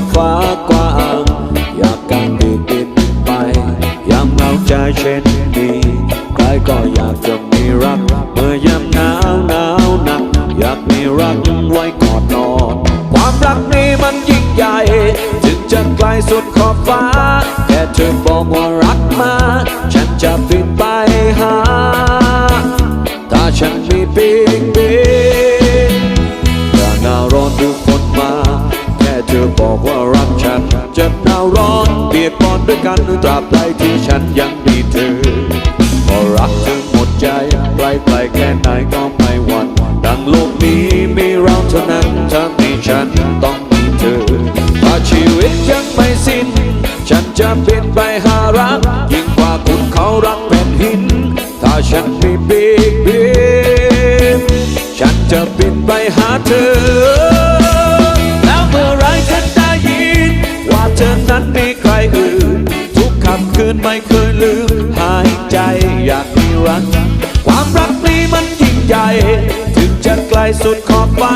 อบฟ้ากว้าง อยากการปีกบินไปยามเหงาใจเช่นนี้ใครก็อยากจะมีรัก เมื่อยามหนาวหนาวหนัก อยากมีรักไว้กอดนอน ความรักนี้มันยิ่งใหญ่ ถึงจะไกลสุดขอบฟ้า แค่เธอบอกว่ารักมา ฉันจะบินไปหา ถ้าฉันมีปีกบิน ด้วยกันตราบใดที่ฉันยังมีเธอก็รักเธอหมดใจไกลไกลแค่ไหนก็ไม่หวั่นดังโลกนี้มีเราเท่านั้นถ้ามีฉันต้องมีเธอถ้าชีวิตยังไม่สิ้น ฉันจะบินไปหารัก ยิ่งกว่าคุณเขารักแผ่นหิน ถ้าฉันมีปีกบินฉันจะบินไปหาเธอ แล้วเมื่อไรฉันได้ยินว่าเธอนั้นมี ไม่เคยลืมหายใจอยากมีรัก ความรักนี้มันยิ่งใหญ่ ถึงจะไกลสุดขอบฟ้า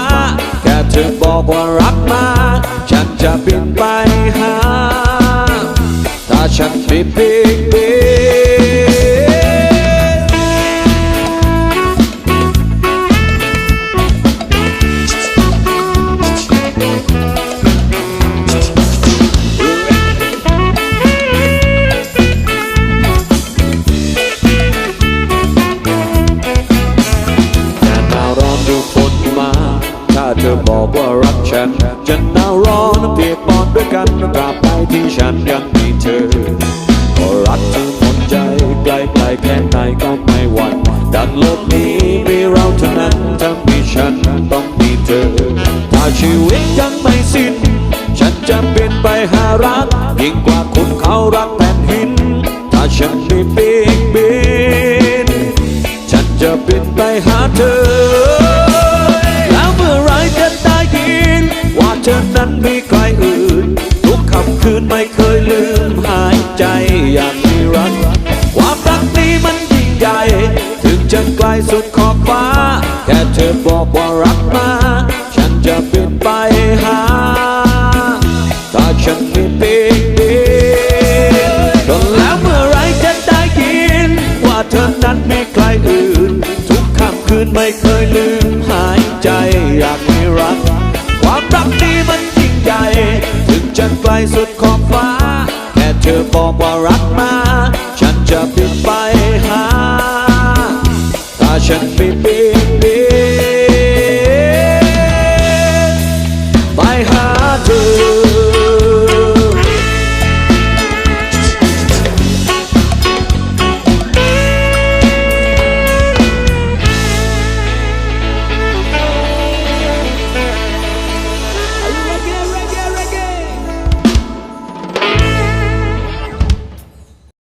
แค่เธอบอกว่ารักมา ฉันจะบินไปหา ถ้าฉันมีปีกบิน ธอบอกว่ารักฉัน จะหนาวร้อนเปียกปอนด้วยกันตราบใดที่ฉันยังมีเธอก็รักเธอหมดใจไกลไกลแค่ไหนก็ไม่หวั่นดังโลกนี้มีเราเท่านั้นถ้ามีฉันต้องมีเธอ ถ้าชีวิตยังไม่สิ้น ฉันจะบินไปหารัก ยิ่งกว่าคุณเขารักแผ่นหิน ถ้าฉันมีปีกบินฉันจะบินไปหาเธอ ไม่เคยลืมหายใจอยากมีรัก ความรักนี้มันยิ่งใหญ่ ถึงจะไกลสุดขอบฟ้า แค่เธอบอกว่ารักมา ฉันจะบินไปหา ถ้าฉันมีปีกบินแล้วเมื่อไรจะได้ยิน ว่าเธอนั้นมีใครอื่น ทุกค่ำคืนไม่เคยลืมหายใจอยากมีรัก ความรักนี้มันยิ่งใหญ่ ถึงจะไกลสุด ข